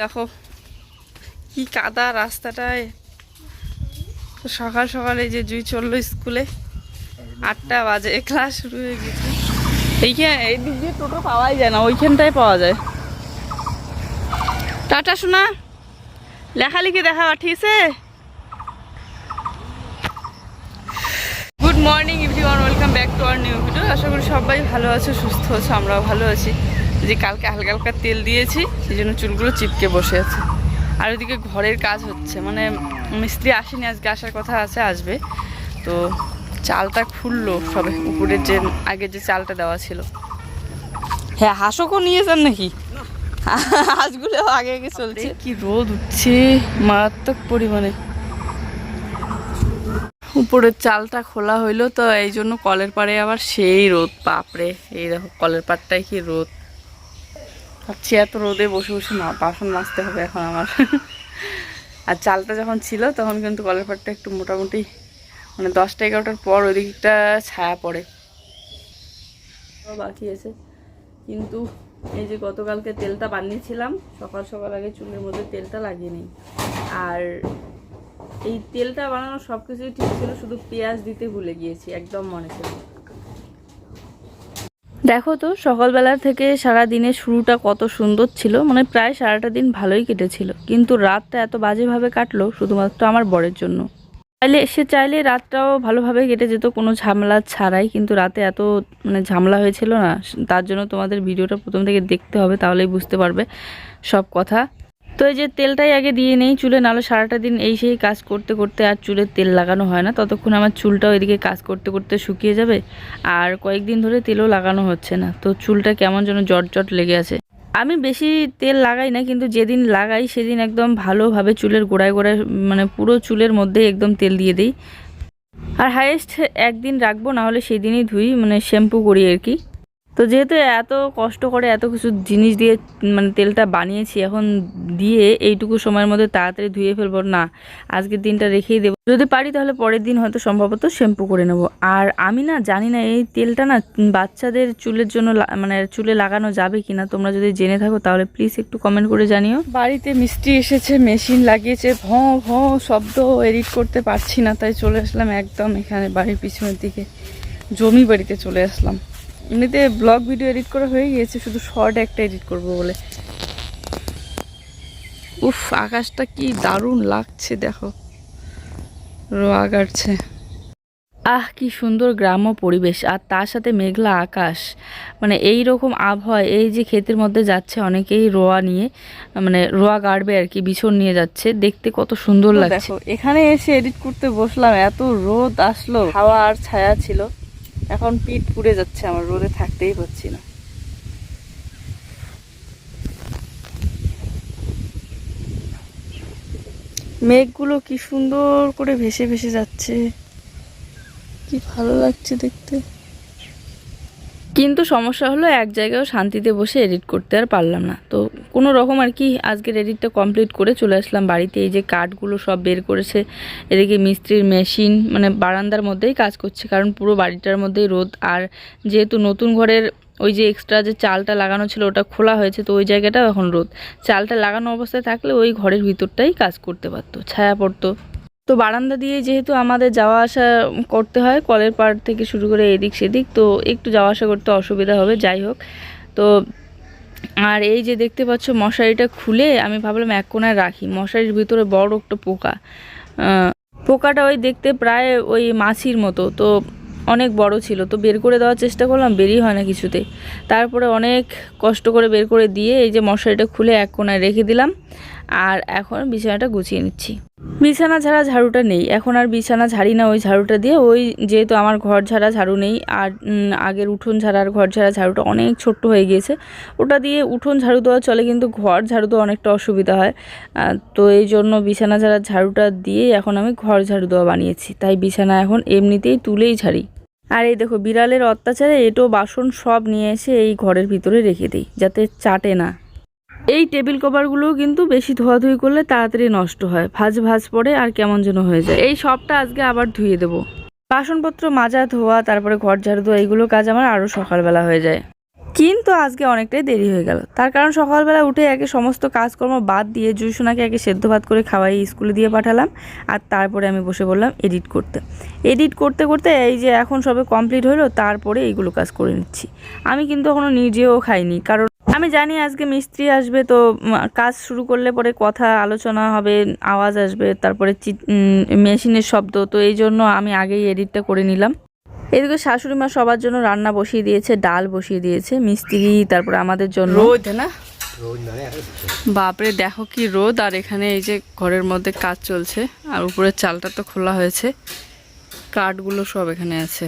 দেখো কি কাদা রাস্তাটায়। সকাল সকাল যে জুই চলল স্কুলে। আটটা বাজে, ক্লাস শুরু হয়ে গেছে। এইখানে এই দিক দিয়ে টোটো পাওয়াই যায় না, ওইখানটায় পাওয়া যায়। টাটা শোনা লেখালেখি দেখা আছে? Good morning everyone welcome back to our new video আশা করি সবাই ভালো আছো, সুস্থ আছো, আমরাও ভালো আছি। যে কালকে হালকা হালকা তেল দিয়েছি সেই জন্য চুলগুলো চিপকে বসে আছে। আর ওইদিকে ঘরের কাজ হচ্ছে মানে মিস্ত্রি আসেনি আজকে আসার কথা আছে আসবে। তো চালটা খুললো সবে উপরের যে আগে যে চালটা দেওয়া ছিল। হ্যাঁ হাঁসও নিয়েছেন নাকি? হাঁসগুলো আগে আগে চলছে। কি রোদ উঠছে মারাত্মক পরিমাণে। উপরের চালটা খোলা হইল তো এই জন্য কলের পাড়ে আবার সেই রোদ বাপরে এই দেখো কলের পাড়টাই কি রোদ। ভাবছি এত রোদে বসে বসে না বাসন মাজতে হবে এখন আমার। আর চালটা যখন ছিল, তখন কিন্তু কলের পাড়টা একটু মোটামুটি মানে দশটা এগারোটার পর ওই দিকটা ছায়া পড়ে। বাকি আছে। কিন্তু এই যে গতকালকে তেলটা বানিয়েছিলাম, সকাল সকাল আগে চুলের মধ্যে তেলটা লাগিয়ে নিই। আর এই তেলটা বানানো সব কিছুই ঠিক ছিল, শুধু পেঁয়াজ দিতে ভুলে গিয়েছি, একদম মনে ছিল। দেখো তো সকালবেলা থেকে সারা দিনের শুরুটা কত সুন্দর ছিল। মানে প্রায় সারাটা দিন ভালোই কেটেছিল। কিন্তু রাতটা এত বাজেভাবে কাটলো, শুধুমাত্র আমার বরের জন্য। চাইলে, সে চাইলে রাতটাও ভালোভাবে কেটে যেত, কোনো ঝামেলা ছাড়াই। কিন্তু রাতে এত মানে ঝামেলা হয়েছিল না। তার জন্য তোমাদের ভিডিওটা প্রথম থেকে দেখতে হবে, তাহলেই বুঝতে পারবে সব কথা। তো এই যে তেলটাই আগে দিয়ে নেই, চুলে নাহলে সারাটা দিন এই সেই কাজ করতে করতে আর চুলে তেল লাগানো হয় না। ততক্ষণ আমার চুলটাও এদিকে কাজ করতে করতে শুকিয়ে যাবে আর কয়েকদিন ধরে তেলও লাগানো হচ্ছে না। তো চুলটা কেমন যেন জট জট লেগে আছে। আমি বেশি তেল লাগাই না, কিন্তু যেদিন লাগাই সেদিন একদম ভালোভাবে চুলের গোড়ায় গোড়ায় মানে পুরো চুলের মধ্যে একদম তেল দিয়ে দিই। আর হাইয়েস্ট একদিন রাখব না হলে সেই দিনই ধুই মানে শ্যাম্পু করি আর কি। তো যেহেতু এত কষ্ট করে এত কিছু জিনিস দিয়ে মানে তেলটা বানিয়েছি, এখন দিয়ে এইটুকু সময়ের মধ্যে তাড়াতাড়ি ধুয়ে ফেলব। না, আজকের দিনটা রেখেই দেবো। যদি পারি তাহলে পরের দিন হয়তো সম্ভবত শ্যাম্পু করে নেব। আর আমি না জানি না, এই তেলটা না বাচ্চাদের চুলের জন্য মানে চুলে লাগানো যাবে কিনা, তোমরা যদি জেনে থাকো তাহলে প্লিজ একটু কমেন্ট করে জানিও। বাড়িতে মিস্ত্রি এসেছে, মেশিন লাগিয়েছে, ভঁ ভঁ শব্দ এডিট করতে পারছি না, তাই চলে আসলাম একদম এখানে বাড়ির পিছনের দিকে, জমি বাড়িতে চলে আসলাম। এমনিতে ব্লগ ভিডিও এডিট করা হয়ে গিয়েছে শুধু শর্ট একটা এডিট করব বলে। উফ আকাশটা কি দারুণ লাগছে দেখো। রোয়া গাড়ছে। আহ কি সুন্দর গ্রাম্য পরিবেশ আর তার সাথে মেঘলা আকাশ। মানে এই রকম আবহাওয়া এই যে ক্ষেতের মধ্যে যাচ্ছে অনেকেই রোয়া নিয়ে মানে রোয়া গাড়বে আর কি বিছন নিয়ে যাচ্ছে। দেখতে কত সুন্দর লাগছে। এখানে এসে এডিট করতে বসলাম এত রোদ আসলো হাওয়া আর ছায়া ছিল। এখন পিঠ পুড়ে যাচ্ছে, আমার রোদে থাকতেই পারছি না। মেঘগুলো কি সুন্দর করে ভেসে ভেসে যাচ্ছে। কি ভালো লাগছে দেখতে। কিন্তু সমস্যা হলো এক জায়গায় শান্তিতে বসে এডিট করতে আর পারলাম না। তো কোনো রকম আর কি আজকের এডিটটা কমপ্লিট করে চলে আসলাম বাড়িতে। এই যে কাঠগুলো সব বের করেছে, এদিকে মিস্ত্রির মেশিন মানে বারান্দার মধ্যেই কাজ করছে। কারণ পুরো বাড়িটার মধ্যেই রোদ। আর যেহেতু নতুন ঘরের ওই যে এক্সট্রা যে চালটা লাগানো ছিল ওটা খোলা হয়েছে, তো ওই জায়গাটাও এখন রোদ। চালটা লাগানো অবস্থায় থাকলে ওই ঘরের ভিতরটাই কাজ করতে পারতো। ছায়া পড়তো। তো বারান্দা দিয়ে যেহেতু আমাদের যাওয়া আসা করতে হয়, কলের পাড় থেকে শুরু করে এদিক সেদিক, তো একটু যাওয়া আসা করতে অসুবিধা হবে, যাই হোক। তো আর এই যে দেখতে পাচ্ছ মশারিটা খুলে, আমি ভাবলাম এক কোনায় রাখি। মশারির ভিতরে বড় একটা পোকা। পোকাটা ওই দেখতে প্রায় ওই মাছির মতো, তো অনেক বড় ছিল। তো বের করে দেওয়ার চেষ্টা করলাম, বেরই হয় না কিছুতে। তারপরে অনেক কষ্ট করে বের করে দিয়ে এই যে মশারিটা খুলে এক কোনায় রেখে দিলাম। আর এখন বিছানাটা গুছিয়ে নিচ্ছি। বিছানা ঝাড়া ঝাড়ুটা নেই। এখন আর বিছানা ঝাড়ি না ওই ঝাড়ুটা দিয়ে। ওই যেহেতু আমার ঘর ঝাড়া ঝাড়ু নেই, আর আগের উঠোন ঝাড়া আর ঘর ঝাড়া ঝাড়ুটা অনেক ছোট্ট হয়ে গিয়েছে। ওটা দিয়ে উঠোন ঝাড়ু দেওয়া চলে, কিন্তু ঘর ঝাড়ু দেওয়া অনেকটা অসুবিধা হয়। তো এই জন্য বিছানা ঝাড়া ঝাড়ুটা দিয়ে এখন আমি ঘর ঝাড়ু দেওয়া বানিয়েছি। তাই বিছানা এখন এমনিতেই তুলেই ঝাড়ি। আর এই দেখো, বিড়ালের অত্যাচারে এটো বাসন সব নিয়ে এসে এই ঘরের ভিতরে রেখে দিই, যাতে চাটে না। এই টেবিল কভারগুলোও কিন্তু বেশি ধোয়াধুয়ি করলে তাড়াতাড়ি নষ্ট হয়। ভাজ ভাজ পড়ে আর কেমন যেন হয়ে যায়। এই সবটা আজকে আবার ধুয়ে দেবো। বাসনপত্র মাজা, ধোয়া, তারপরে ঘর ঝাড়ু ধোয়া, এইগুলো কাজ আমার আরও সকালবেলা হয়ে যায়। কিন্তু আজকে অনেকটাই দেরি হয়ে গেল। তার কারণ সকালবেলা উঠে একে সমস্ত কাজকর্ম বাদ দিয়ে জুইসোনাকে একে সেদ্ধ ভাত করে খাওয়াই স্কুলে দিয়ে পাঠালাম আর তারপরে আমি বসে বললাম এডিট করতে। এডিট করতে করতে এই যে এখন সবে কমপ্লিট হলো, তারপরে এইগুলো কাজ করে নিচ্ছি। আমি কিন্তু এখনও নিজেও খাইনি, কারণ আমি জানি আজকে মিস্ত্রি আসবে তো কাজ শুরু করলে পরে কথা আলোচনা হবে আওয়াজ আসবে তারপরে মেশিনের শব্দ তো এই জন্য আমি আগেই এডিটটা করে নিলাম। এদিকে শাশুড়ি মা সবার জন্য রান্না বসিয়ে দিয়েছে ডাল বসিয়ে দিয়েছে মিস্ত্রি তারপরে আমাদের জন্য রোদ না? বাপরে দেখো কি রোদ আর এখানে এই যে ঘরের মধ্যে কাজ চলছে আর উপরের চালটা তো খোলা হয়েছে কাঠগুলো সব এখানে আছে।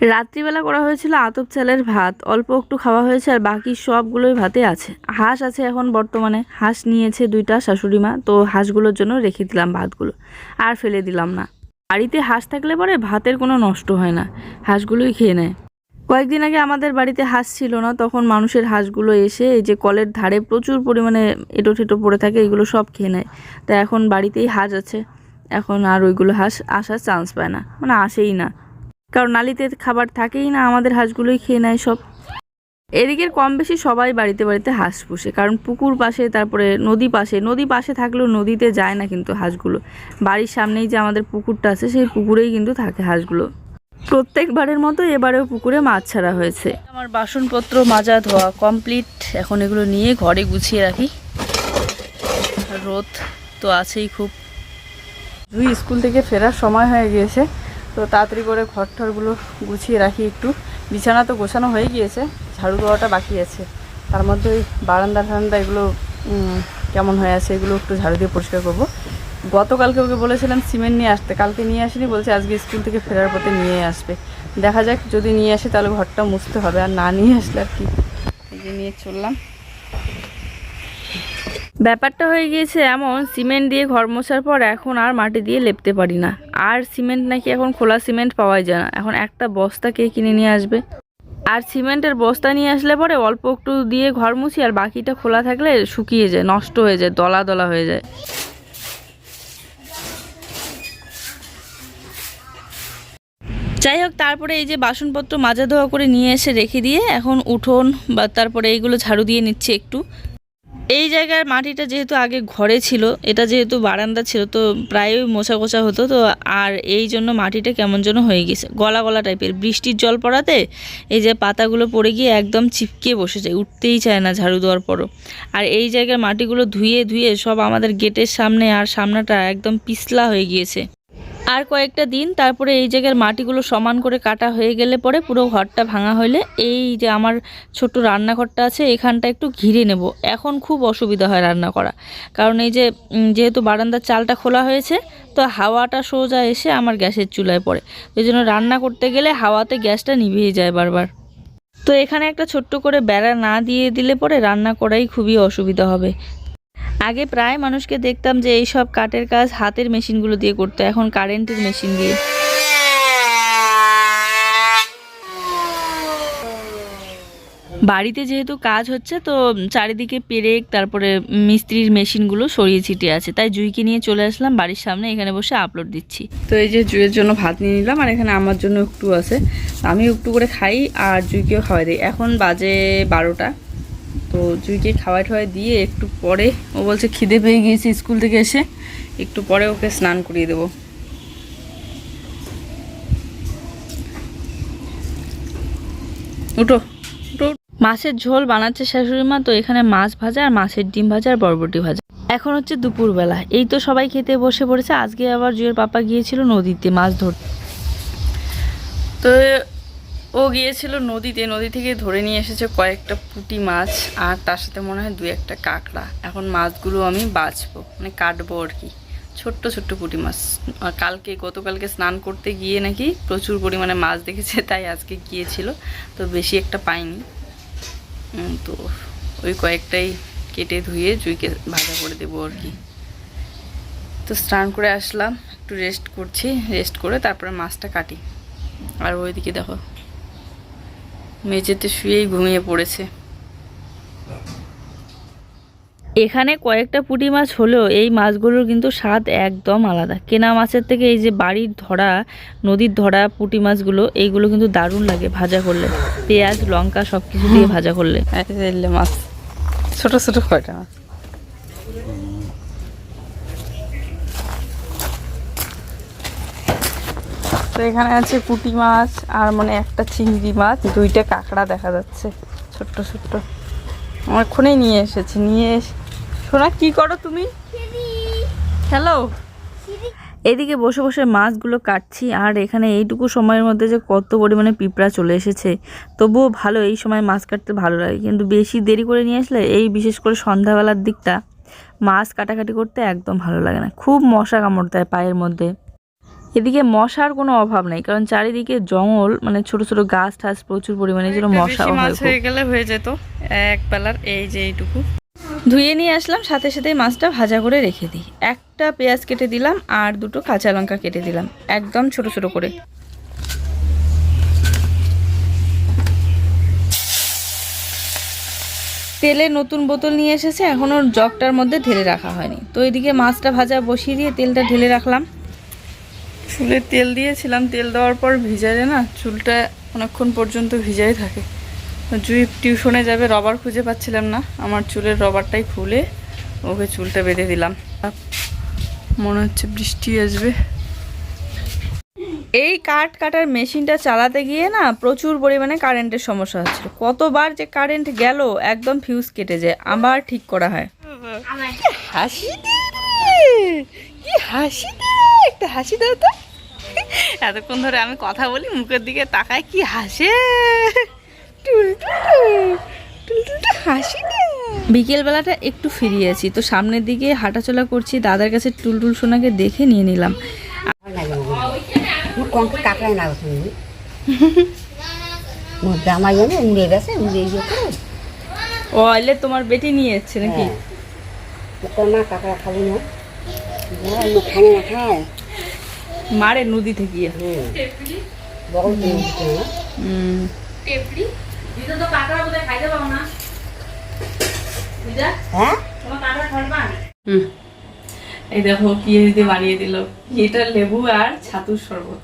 রাত্রিবেলা করা হয়েছিল আতপ চালের ভাত। অল্প একটু খাওয়া হয়েছে আর বাকি সবগুলোই ভাতে আছে। হাঁস আছে এখন বর্তমানে। হাঁস নিয়েছে দুইটা শাশুড়ি মা, তো হাঁসগুলোর জন্য রেখে দিলাম ভাতগুলো। আর ফেলে দিলাম না। বাড়িতে হাঁস থাকলে পরে ভাতের কোনো নষ্ট হয় না। হাঁসগুলোই খেয়ে নেয়। কয়েকদিন আগে আমাদের বাড়িতে হাঁস ছিল না, তখন মানুষের হাঁসগুলো এসে এই যে কলের ধারে প্রচুর পরিমাণে এটো ঠেটো পড়ে থাকে, এগুলো সব খেয়ে নেয়। তা এখন বাড়িতেই হাঁস আছে। এখন আর ওইগুলো হাঁস আসার চান্স পায় না। মানে আসেই না। কারণ নালিতে খাবার থাকেই না, আমাদের হাঁসগুলোই খেয়ে নেয় সব। এদিকের কম বেশি সবাই বাড়িতে বাড়িতে হাঁস পুষে, কারণ পুকুর পাশে, তারপরে নদী পাশে নদী পাশে থাকলেও নদীতে যায় না কিন্তু হাঁসগুলো। বাড়ির সামনেই যে আমাদের পুকুরটা আছে, সেই পুকুরেই কিন্তু থাকে হাঁসগুলো। প্রত্যেকবারের মতো এবারেও পুকুরে মাছ ছাড়া হয়েছে। আমার বাসনপত্র মাজা ধোয়া কমপ্লিট, এখন এগুলো নিয়ে ঘরে গুছিয়ে রাখি। রোদ তো আছেই খুব। দুই স্কুল থেকে ফেরার সময় হয়ে গিয়েছে। তো তাড়াতাড়ি করে ঘর ঠরগুলো গুছিয়ে রাখি একটু। বিছানা তো গোছানো হয়ে গিয়েছে, ঝাড়ু দেওয়াটা বাকি আছে। তার মধ্যে ওই বারান্দা ঠান্ডা এগুলো কেমন হয়ে আছে এগুলো একটু ঝাড়ু দিয়ে পরিষ্কার করব। গতকালকে ওকে বলেছিলাম সিমেন্ট নিয়ে আসতে, কালকে নিয়ে আসিনি, বলছে আজকে স্কুল থেকে ফেরার পথে নিয়ে আসবে। দেখা যাক, যদি নিয়ে আসে তাহলে ঘরটা মুছতে হবে, আর না নিয়ে আসলে আর কি। নিয়ে চললাম। ব্যাপারটা হয়ে গিয়েছে এমন, সিমেন্ট দিয়ে ঘর মোছার পর এখন আর মাটি দিয়ে লেপতে পারি না। আর সিমেন্ট নাকি এখন খোলা সিমেন্ট পাওয়াই যায় না। এখন একটা বস্তা কে কিনে নিয়ে আসবে? আর সিমেন্টের বস্তা নিয়ে আসলে পরে অল্প একটু দিয়ে ঘর মুছি আর বাকিটা খোলা থাকলে শুকিয়ে যায়, নষ্ট হয়ে যায়, দলা দলা হয়ে যায়। যাই হোক, তারপরে এই যে বাসনপত্র মাজা ধোয়া করে নিয়ে এসে রেখে দিয়ে এখন উঠোন বা তারপরে এইগুলো ঝাড়ু দিয়ে নিচ্ছে একটু। এই জায়গার মাটিটা যেহেতু আগে ঘরে ছিল, এটা যেহেতু বারান্দা ছিল, তো প্রায়ই মোছা কোছা হতো, তো আর এই জন্য মাটিটা কেমন যেন হয়ে গেছে। গলা গলা টাইপের। বৃষ্টির জল পড়াতে এই যে পাতাগুলো পড়ে গিয়ে একদম চিপকে বসে যায়, উঠতেই চায় না ঝাড়ু দেওয়ার পরও। আর এই জায়গার মাটিগুলো ধুয়ে ধুয়ে সব আমাদের গেটের সামনে আর সামনাটা একদম পিছলা হয়ে গিয়েছে। আর কয়েকটা দিন তারপরে এই জায়গার মাটিগুলো সমান করে কাটা হয়ে গেলে পরে পুরো ঘরটা ভাঙা হইলে এই যে আমার ছোট রান্নাঘরটা আছে, এখানটা একটু ঘিরে নেব। এখন খুব অসুবিধা হয় রান্না করা। কারণ এই যে যেহেতু বারান্দার চালটা খোলা হয়েছে, তো হাওয়াটা সোজা এসে আমার গ্যাসের চুলায় পড়ে। এই জন্য রান্না করতে গেলে হাওয়াতে গ্যাসটা নিভিয়ে যায় বারবার। তো এখানে একটা ছোট্ট করে বেড়া না দিয়ে দিলে পরে রান্না করাই খুবই অসুবিধা হবে। আগে প্রায় মানুষকে দেখতাম যে এই সব কাঠের কাজ হাতের মেশিনগুলো দিয়ে করতো, এখন কারেন্টের মেশিন দিয়ে। বাড়িতে যেহেতু কাজ হচ্ছে, তো চারিদিকে পেরেক, তারপরে মিস্ত্রির মেশিনগুলো সরিয়ে ছিটিয়ে আছে। তাই জুইকে নিয়ে চলে আসলাম, বাড়ির সামনে এখানে বসে আপলোড দিচ্ছি। তো এই যে জুয়ের জন্য ভাত নিয়ে নিলাম, আর এখানে আমার জন্য একটু আছে। আমি একটু করে খাই আর জুইকেও খাওয়াই দিই। এখন বাজে বারোটা। তো জুইকে খাওয়াই ঠাওয়াই দিয়ে একটু পরে, ও বলছে খিদে পেয়ে গিয়েছে স্কুল থেকে এসে, একটু পরে ওকে স্নান করিয়ে দেবো। উঠো মাছের ঝোল বানাচ্ছে শাশুড়ি মা, তো এখানে মাছ ভাজা আর মাছের ডিম ভাজা আর বরবটি ভাজা। এখন হচ্ছে দুপুরবেলা, এই তো সবাই খেতে বসে পড়েছে, আজকে আবার জুয়ের পাপা গিয়েছিল নদীতে মাছ ধরতে। তো ও গিয়েছিল নদীতে, নদী থেকে ধরে নিয়ে এসেছে কয়েকটা পুঁটি মাছ আর তার সাথে মনে হয় দু একটা কাঁকড়া। এখন মাছগুলো আমি বাছবো মানে কাটবো আর কি। ছোট্ট ছোট্ট পুঁটি মাছ। কালকে, গতকালকে স্নান করতে গিয়ে নাকি প্রচুর পরিমাণে মাছ দেখেছে, তাই আজকে গিয়েছিল। তো বেশি একটা পাইনি। তো ওই কয়েকটাই কেটে ধুয়ে জুইকে ভাজা করে দেবো আর কি। তো স্নান করে আসলাম, একটু রেস্ট করছি রেস্ট করে তারপরে মাছটা কাটি। আর ওইদিকে দেখো মেঝেতে শুয়েই ঘুমিয়ে পড়েছে। এখানে কয়েকটা পুঁটি মাছ হলেও এই মাছগুলোর কিন্তু স্বাদ একদম আলাদা। কেনা মাছের থেকে এই যে বাড়ির ধরা নদীর ধরা পুটি মাছগুলো এইগুলো কিন্তু দারুণ লাগে ভাজা করলে। পেঁয়াজ লঙ্কা সব কিছু দিয়ে ভাজা করলে। মাছ। ছোট ছোট কয়টা মাছ? তো এখানে আছে পুঁটি মাছ আর মানে একটা চিংড়ি মাছ। দুইটা কাঁকড়া দেখা যাচ্ছে ছোট্ট ছোট্ট। অনেকক্ষণেই নিয়ে এসেছি নিয়ে এসে শোনা কি করো তুমি? হ্যালো এদিকে বসে বসে মাছগুলো কাটছি আর এখানে এইটুকু সময়ের মধ্যে যে কত পরিমাণে পিঁপড়া চলে এসেছে তবুও ভালো এই সময় মাছ কাটতে ভালো লাগে। কিন্তু বেশি দেরি করে নিয়ে আসলে এই বিশেষ করে সন্ধ্যাবেলার দিকটা মাছ কাটাকাটি করতে একদম ভালো লাগে না। খুব মশা কামড় দেয় পায়ের মধ্যে। এদিকে মশার কোনো অভাব নাই কারণ চারিদিকে জঙ্গল মানে ছোট ছোট গাছ টাছ প্রচুর পরিমাণে বেশি হয় মাছ হয়ে গেলে হয়ে যেত এক বেলার এই যে এইটুকু। ধুয়ে নিয়ে আসলাম সাথে সাথে মাছটা ভাজা করে রেখে দিই। একটা পেঁয়াজ কেটে দিলাম আর দুটো কাঁচা লঙ্কা কেটে দিলাম একদম ছোট ছোট করে। তেলে নতুন বোতল নিয়ে এসেছে এখনও জগটার মধ্যে ঢেলে রাখা হয়নি। তো এদিকে মাছটা ভাজা বসিয়ে দিয়ে তেলটা ঢেলে রাখলাম। চুলে তেল দিয়েছিলাম তেল দেওয়ার পর ভিজালে না চুলটা অনেকক্ষণ পর্যন্ত ভিজাই থাকে। জুই টিউশনে যাবে রবার খুঁজে পাচ্ছিলাম না। আমার চুলের রবারটাই খুলে ওকে চুলটা বেঁধে দিলাম। মনে হচ্ছে বৃষ্টি আসবে। এই কাঠ কাটার মেশিনটা চালাতে গিয়ে না প্রচুর পরিমাণে কারেন্টের সমস্যা হচ্ছিল। কতবার যে কারেন্ট গেল একদম ফিউজ কেটে যায় আবার ঠিক করা হয়। হাসি কি হাসি একটা হাসি দাও তো। এতক্ষণ ধরে আমি কথা বলি মুখের দিকে তাকায় কি হাসে? হাসি বিকেলবেলাটা একটু ফিরিয়েছি তো সামনের দিকে হাঁটাচলা করছি দাদার কাছে টুলটুল সোনাকে দেখে নিয়ে নিলাম। না ও তোমার বেটি নিয়ে যাচ্ছে নাকি? তোর কাকড়া খাবি না না, না। মারে নদী থেকে হুম। এই দেখো কি দিয়ে বানিয়ে দিল। এটা লেবু আর ছাতুর শরবত।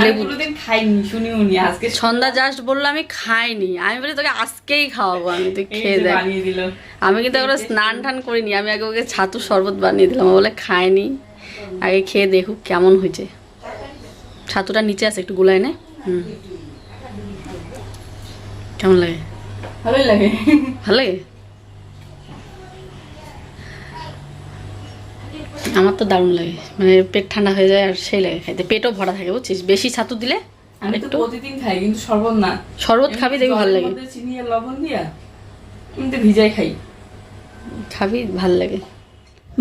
আমি কোনোদিন খাইনি শুনিও নি আজকে সন্ধ্যা জাস্ট বলল আমি খাইনি। আমি বলি তোকে আজকেই খাওয়াবো আমি তুই খেয়ে দেখ। বানিয়ে দিল। আমি কিন্তু এগুলো স্নান টান করিনি। আমি আগে ওকে ছাতু শরবত বানিয়ে দিলাম। বলে খায়নি আগে খেয়ে দেখুক কেমন হয়েছে। ছাতুটা নিচে আছে একটু গুলাই নে। হুম। কেমন লাগে? ভালোই লাগে। ভালো লাগে? আমার তো দারুণ লাগে। মানে পেট ঠান্ডা হয়ে যায় আর সেই লাগে খাইতে। পেটও ভরা থাকে বুঝছিস? বেশি ছাতু দিলে আমি তো প্রতিদিন খাই কিন্তু শরবত না। শরবত খাবি দেখবি ভালো লাগে। চিনি আর লবণ দিয়া আমি তো ভিজাই খাই। খাবি ভালো লাগে।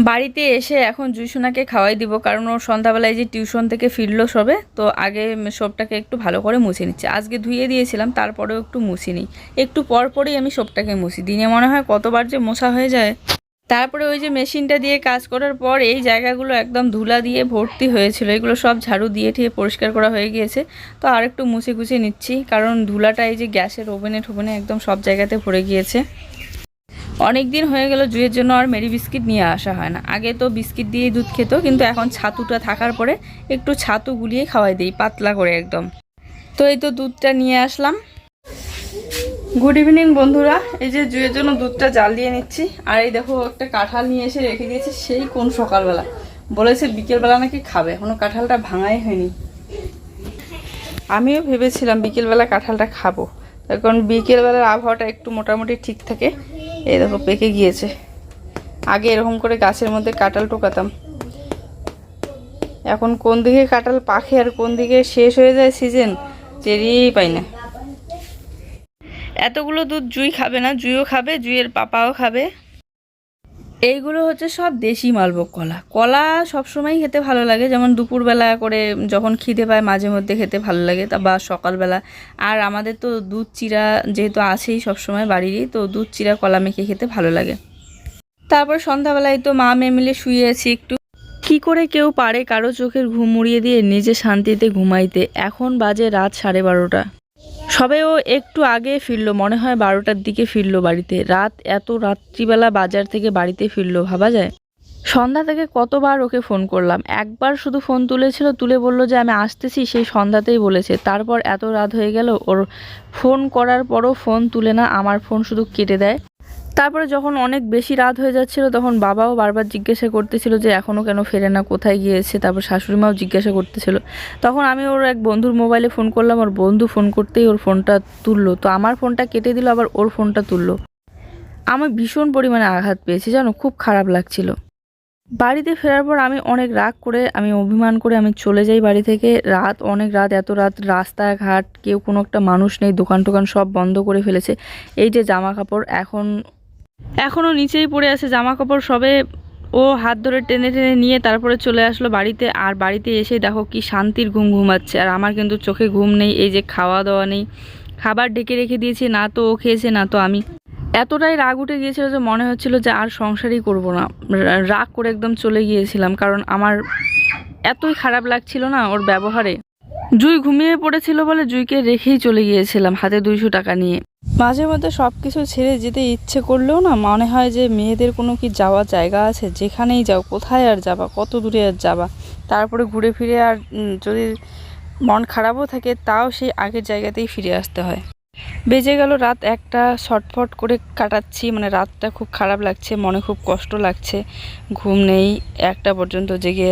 বাড়িতে এসে এখন জুইসোনাকে খাওয়াই দিব কারণ ও সন্ধ্যাবেলায় যে টিউশন থেকে ফিরলো সবে তো আগে সবটাকে একটু ভালো করে মুছে নিচ্ছে। আজকে ধুয়ে দিয়েছিলাম তারপরেও একটু মুছি নিই। একটু পর পরই আমি সবটাকে মুছি। দিনে মনে হয় কতবার যে মোছা হয়ে যায় তারপরে ওই যে মেশিনটা দিয়ে কাজ করার পর এই জায়গাগুলো একদম ধুলা দিয়ে ভর্তি হয়েছিল। এগুলো সব ঝাড়ু দিয়ে ঠিয়ে পরিষ্কার করা হয়ে গিয়েছে। তো আর একটু মুছে কুচে নিচ্ছি, কারণ ধুলাটা এই যে গ্যাসের ওভেনে ঠোভেনে একদম সব জায়গাতে ভরে গিয়েছে। অনেক দিন হয়ে গেল জুয়ের জন্য আর মেরি বিস্কিট নিয়ে আসা হয় না। আগে তো বিস্কিট দিয়েই দুধ খেত, কিন্তু এখন ছাতুটা থাকার পরে একটু ছাতু গুলিয়ে খাওয়াই দিই, পাতলা করে একদম। তো এই তো দুধটা নিয়ে আসলাম। গুড ইভিনিং বন্ধুরা। এই যে জুয়ের জন্য দুধটা জাল দিয়ে নিচ্ছি। আর এই দেখো, একটা কাঁঠাল নিয়ে এসে রেখে দিয়েছে, সেই কোন সকালবেলা? বলেছে বিকেলবেলা নাকি খাবে। এখনও কাঁঠালটা ভাঙাই হয়নি। আমিও ভেবেছিলাম বিকেলবেলা কাঁঠালটা খাব। এখন বিকেলবেলার আবহাওয়াটা একটু মোটামুটি ঠিক থাকে। এই দেখো, পেকে গিয়েছে। আগে এরকম করে গাছের মধ্যে কাঁঠাল টোকাতাম। এখন কোন দিকে কাঁঠাল পাখে আর কোন দিকে শেষ হয়ে যায় সিজন টেরিই পাই না। এতগুলো দুধ জুই খাবে না, জুইও খাবে, জুইয়ের পাপাও খাবে। এইগুলো হচ্ছে সব দেশি মালভোগ কলা। কলা সবসময় খেতে ভালো লাগে, যেমন দুপুরবেলা করে যখন খিদে পায় মাঝে মধ্যে খেতে ভালো লাগে, তা বা সকালবেলা। আর আমাদের তো দুধ চিরা যেহেতু আছেই সবসময় বাড়িরই, তো দুধ চিরা কলা মেখে খেতে ভালো লাগে। তারপর সন্ধ্যাবেলায় তো মা মেয়ে মিলে শুয়ে আছি একটু। কি করে কেউ পারে কারও চোখের ঘুম উড়িয়ে দিয়ে নিজে শান্তিতে ঘুমাইতে? এখন বাজে রাত সাড়ে বারোটা। সবে ও একটু আগে ফিরলো, মনে হয় বারোটার দিকে ফিরলো বাড়িতে। রাত, এত রাত্রিবেলা বাজার থেকে বাড়িতে ফিরলো, ভাবা যায়? সন্ধ্যা থেকে কতবার ওকে ফোন করলাম। একবার শুধু ফোন তুলেছিল, তুলে বলল যে, আমি আসতেছি। সেই সন্ধ্যাতেই বলেছে। তারপর এত রাত হয়ে গেল, ওর ফোন করার পরও ফোন তুলে না, আমার ফোন শুধু কেটে দেয়। তারপরে যখন অনেক বেশি রাত হয়ে যাচ্ছিল, তখন বাবাও বারবার জিজ্ঞাসা করতেছিল যে এখনও কেন ফেরে না, কোথায় গিয়েছে? তারপর শাশুড়ি মাও জিজ্ঞাসা করতেছিল। তখন আমি ওর এক বন্ধুর মোবাইলে ফোন করলাম, ওর বন্ধু ফোন করতেই ওর ফোনটা তুললো। তো আমার ফোনটা কেটে দিল, আবার ওর ফোনটা তুললো। আমি ভীষণ পরিমাণে আঘাত পেয়েছি, জানো, খুব খারাপ লাগছিল। বাড়িতে ফেরার পর আমি অনেক রাগ করে, আমি অভিমান করে আমি চলে যাই বাড়ি থেকে। রাত, অনেক রাত, এত রাত, রাস্তাঘাট, কেউ কোনো একটা মানুষ নেই দোকান টোকান সব বন্ধ করে ফেলেছে। এই যে জামা কাপড় এখন এখনও নিচেই পড়ে আছে জামা কাপড় সবে ও হাত ধরে টেনে টেনে নিয়ে তারপরে চলে আসলো বাড়িতে। আর বাড়িতে এসে দেখো কি শান্তির ঘুম ঘুমাচ্ছে। আর আমার কিন্তু চোখে ঘুম নেই, এই যে খাওয়া দাওয়া নেই। খাবার ডেকে রেখে দিয়েছি, না তো ও খেয়েছে, না তো আমি। এতটাই রাগ উঠে গিয়েছিল যে মনে হচ্ছিল যে আর সংসারই করব না। রাগ করে একদম চলে গিয়েছিলাম, কারণ আমার এতই খারাপ লাগছিল না ওর ব্যবহারে। জুই ঘুমিয়ে পড়েছিল বলে জুইকে রেখেই চলে গিয়েছিলাম হাতে দুইশো টাকা নিয়ে। মাঝে মধ্যে সব কিছু ছেড়ে যেতে ইচ্ছে করলেও না মনে হয় যে মেয়েদের কোনো কি যাওয়ার জায়গা আছে? যেখানেই যাও, কোথায় আর যাবা? কত দূরে আর যাবা? তারপরে ঘুরে ফিরে আর যদি মন খারাপও থাকে, তাও সেই আগের জায়গাতেই ফিরে আসতে হয়। বেজে গেল রাত একটা, ছটফট করে কাটাচ্ছি মানে রাতটা খুব খারাপ লাগছে, মনে খুব কষ্ট লাগছে। ঘুম নেই, একটা পর্যন্ত জেগে